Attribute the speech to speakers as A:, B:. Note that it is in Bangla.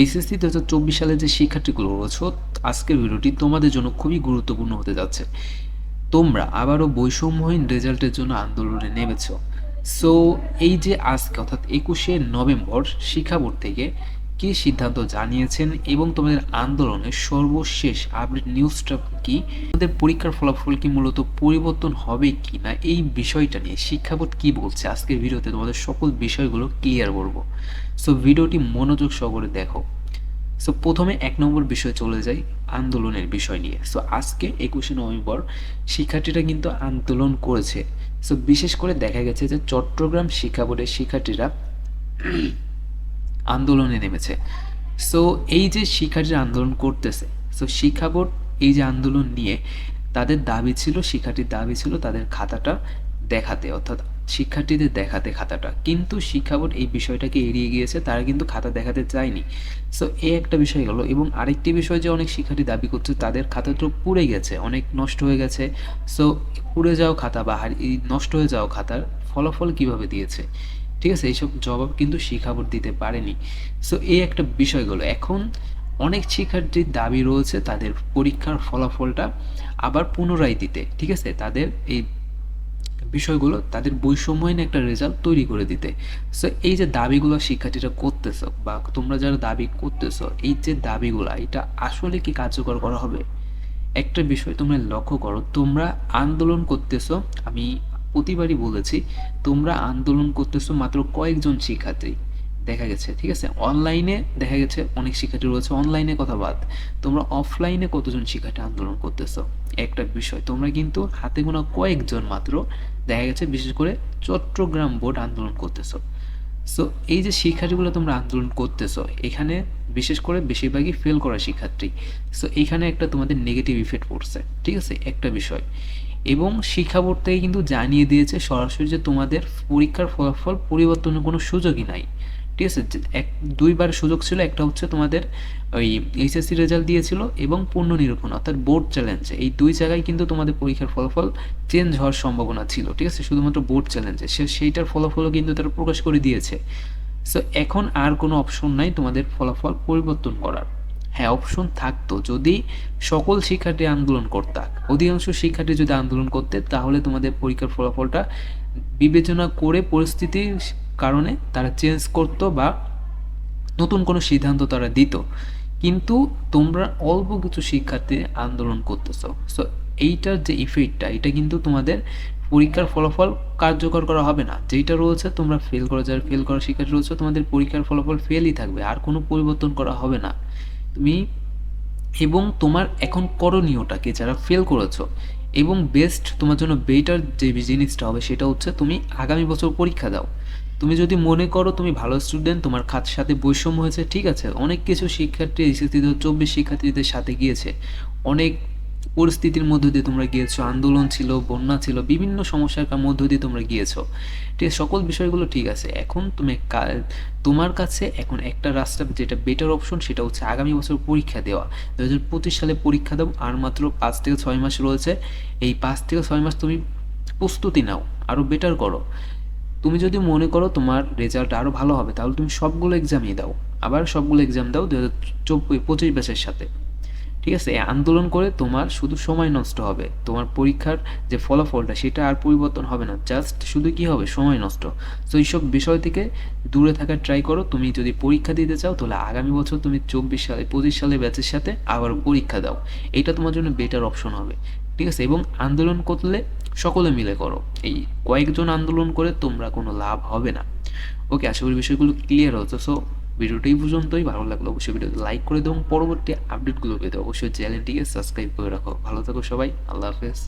A: এইচএসসি দু হাজার চব্বিশ সালে যে শিক্ষার্থীগুলো রয়েছ, আজকের ভিডিওটি তোমাদের জন্য খুবই গুরুত্বপূর্ণ হতে যাচ্ছে। তোমরা আবারও বৈষম্যহীন রেজাল্টের জন্য আন্দোলনে নেমেছ। সো এই যে আজকে, অর্থাৎ একুশে নভেম্বর শিক্ষা বোর্ড থেকে কী সিদ্ধান্ত জানিয়েছেন এবং তোমাদের আন্দোলনের সর্বশেষ আপডেট নিউজটা কি? তোমাদের পরীক্ষার ফলাফল কি মূলত পরিবর্তন হবে কি না এই বিষয়টা নিয়ে শিক্ষা বোর্ড কী বলছে? আজকের ভিডিওতে তোমাদের সকল বিষয়গুলো ক্লিয়ার করব। সো ভিডিওটি মনোযোগ সহকারে দেখো। সো প্রথমে এক নম্বর বিষয় চলে যাই, আন্দোলনের বিষয় নিয়ে। সো আজকে একুশে নভেম্বর, শিক্ষার্থীরা কিন্তু আন্দোলন করেছে। সো বিশেষ করে দেখা গেছে যে চট্টগ্রাম শিক্ষা বোর্ডের শিক্ষার্থীরা আন্দোলনে নেমেছে। সো এই যে শিক্ষার্থীরা আন্দোলন করতেছে সো শিক্ষা বোর্ড এই যে আন্দোলন নিয়ে তাদের দাবি ছিল, শিক্ষার্থীর দাবি ছিল তাদের খাতাটা দেখাতে, অর্থাৎ শিক্ষার্থীদের দেখাতে খাতাটা। কিন্তু শিক্ষা বোর্ড এই বিষয়টাকে এড়িয়ে গিয়েছে, তারা কিন্তু খাতা দেখাতে চায়নি। সো এই একটা বিষয় গেল। এবং আরেকটি বিষয় যে অনেক শিক্ষার্থী দাবি করছে, তাদের খাতা তো পুড়ে গেছে, অনেক নষ্ট হয়ে গেছে। সো পুড়ে যাওয়া খাতা বা এই নষ্ট হয়ে যাওয়া খাতার ফলাফল কীভাবে দিয়েছে? ঠিক আছে, এইসব জবাব কিন্তু শিক্ষা দিতে পারেনি। সো এই একটা বিষয়গুলো এখন অনেক শিক্ষার্থীর দাবি রয়েছে তাদের পরীক্ষার ফলাফলটা আবার পুনরায় দিতে। ঠিক আছে, তাদের এই বিষয়গুলো, তাদের বৈষম্যহীন একটা রেজাল্ট তৈরি করে দিতে। সো এই যে দাবিগুলো শিক্ষার্থীরা করতেছো বা তোমরা যারা দাবি করতেছো, এই যে দাবিগুলো, এটা আসলে কি কার্যকর করা হবে? একটা বিষয় তোমরা লক্ষ্য করো, তোমরা আন্দোলন করতেছো, আমি প্রতিবারই বলেছি, তোমরা আন্দোলন করতেছো মাত্র কয়েকজন শিক্ষার্থী। দেখা গেছে, ঠিক আছে? অনলাইনে দেখা গেছে অনেক শিক্ষার্থী রয়েছে অনলাইনে কথা বাদ। তোমরা অফলাইনে কতজন শিক্ষার্থী আন্দোলন করতেছো? একটা বিষয়, তোমরা কিন্তু হাতে গোনা কয়েকজন মাত্র, দেখা গেছে বিশেষ করে চট্টগ্রাম বোর্ড আন্দোলন করতেছো। সো এই যে শিক্ষার্থীগুলো তোমরা আন্দোলন করতেছো, এখানে বিশেষ করে বেশিরভাগই ফেল করা শিক্ষার্থী। সো এখানে একটা তোমাদের নেগেটিভ ইফেক্ট পড়ছে, ঠিক আছে? একটা বিষয়। এবং শিক্ষা বোর্ড থেকে কিন্তু জানিয়ে দিয়েছে সরাসরি যে তোমাদের পরীক্ষার ফলাফল পরিবর্তনের কোনো সুযোগই নাই। ঠিক আছে? এক, দুইবার সুযোগ ছিল, একটা হচ্ছে তোমাদের ওই এইচএসসি রেজাল্ট দিয়েছিল এবং পূর্ণ নিরূপণ, অর্থাৎ বোর্ড চ্যালেঞ্জ। এই দুই জায়গায় কিন্তু তোমাদের পরীক্ষার ফলাফল চেঞ্জ হওয়ার সম্ভাবনা ছিল, ঠিক আছে? শুধুমাত্র বোর্ড চ্যালেঞ্জে। সে, সেইটার ফলাফলও কিন্তু তারা প্রকাশ করে দিয়েছে। সো এখন আর কোনো অপশন নাই তোমাদের ফলাফল পরিবর্তন করার। হ্যাঁ অপশন থাকতো। যদি সকল শিক্ষার্থী আন্দোলন করতাক অধিকাংশ শিক্ষার্থী যদি আন্দোলন করতে, তাহলে তোমাদের পরীক্ষার ফলাফলটা বিবেচনা করে পরিস্থিতির কারণে তারা চেঞ্জ করতো বা নতুন কোনো সিদ্ধান্ত তারা দিত। কিন্তু তোমরা অল্প কিছু শিক্ষার্থী আন্দোলন করতেছো। সো এইটার যে ইফেক্টটা এটা কিন্তু তোমাদের পরীক্ষার ফলাফল কার্যকর করা হবে না। যেটা রয়েছে, তোমরা ফেল করা, যারা ফেল করা শিক্ষার্থী রয়েছে, তোমাদের পরীক্ষার ফলাফল ফেলই থাকবে। আর কোনো পরিবর্তন করা হবে না। তুমি এবং তোমার এখন করণীয়টাকে যারা ফেল করেছ এবং বেস্ট তোমার জন্য বেটার যে জিনিসটা হবে সেটা হচ্ছে তুমি আগামী বছর পরীক্ষা দাও। তুমি যদি মনে করো তুমি ভালো স্টুডেন্ট তোমার খাত সাথে বৈষম্য হয়েছে, ঠিক আছে? অনেক কিছু শিক্ষার্থী এসএসসি চব্বিশ শিক্ষার্থীদের সাথে গিয়েছে। অনেক পরিস্থিতির মধ্য দিয়ে তোমরা গিয়েছো, আন্দোলন ছিল, বন্যা ছিল, বিভিন্ন সমস্যার মধ্য দিয়ে তোমরা গিয়েছো। ঠিক সকল বিষয়গুলো ঠিক আছে। এখন তুমি তোমার কাছে এখন একটা রাস্তা, যেটা বেটার অপশন সেটা হচ্ছে আগামী বছর পরীক্ষা দেওয়া। দু হাজার পঁচিশ সালে পরীক্ষা দাও, আর মাত্র পাঁচ থেকে ছয় মাস রয়েছে। এই পাঁচ থেকে ছয় মাস তুমি প্রস্তুতি নাও আরও বেটার করো। তুমি যদি মনে করো তোমার রেজাল্ট আরও ভালো হবে, তাহলে তুমি সবগুলো এক্সামই দাও। আবার সবগুলো এক্সাম দাও দু হাজার চব্বিশ, পঁচিশ ব্যাচের সাথে। ঠিক আছে? আন্দোলন করে তোমার শুধু সময় নষ্ট হবে। তোমার পরীক্ষার যে ফলাফলটা সেটা আর পরিবর্তন হবে না। জাস্ট শুধু কি হবে? সময় নষ্ট। তো এইসব বিষয় থেকে দূরে থাকার ট্রাই করো। তুমি যদি পরীক্ষা দিতে চাও, তাহলে আগামী বছর তুমি চব্বিশ সালে, পঁচিশ সালে ব্যাচের সাথে আবার পরীক্ষা দাও। এটা তোমার জন্য বেটার অপশন হবে। ঠিক আছে? এবং আন্দোলন করলে সকলে মিলে করো। এই কয়েকজন আন্দোলন করে তোমরা কোনো লাভ হবে না। ওকে আশা করি বিষয়গুলো ক্লিয়ার হচ্ছে সো ভিডিওটা পর্যন্তই, ভালো লাগল অবশ্যই ভিডিওতে লাইক করে দেবো পরবর্তী আপডেটগুলো পেতে অবশ্যই চ্যানেলটিকে সাবস্ক্রাইব করে রাখো। ভালো থাকো সবাই, আল্লাহ হাফেজ।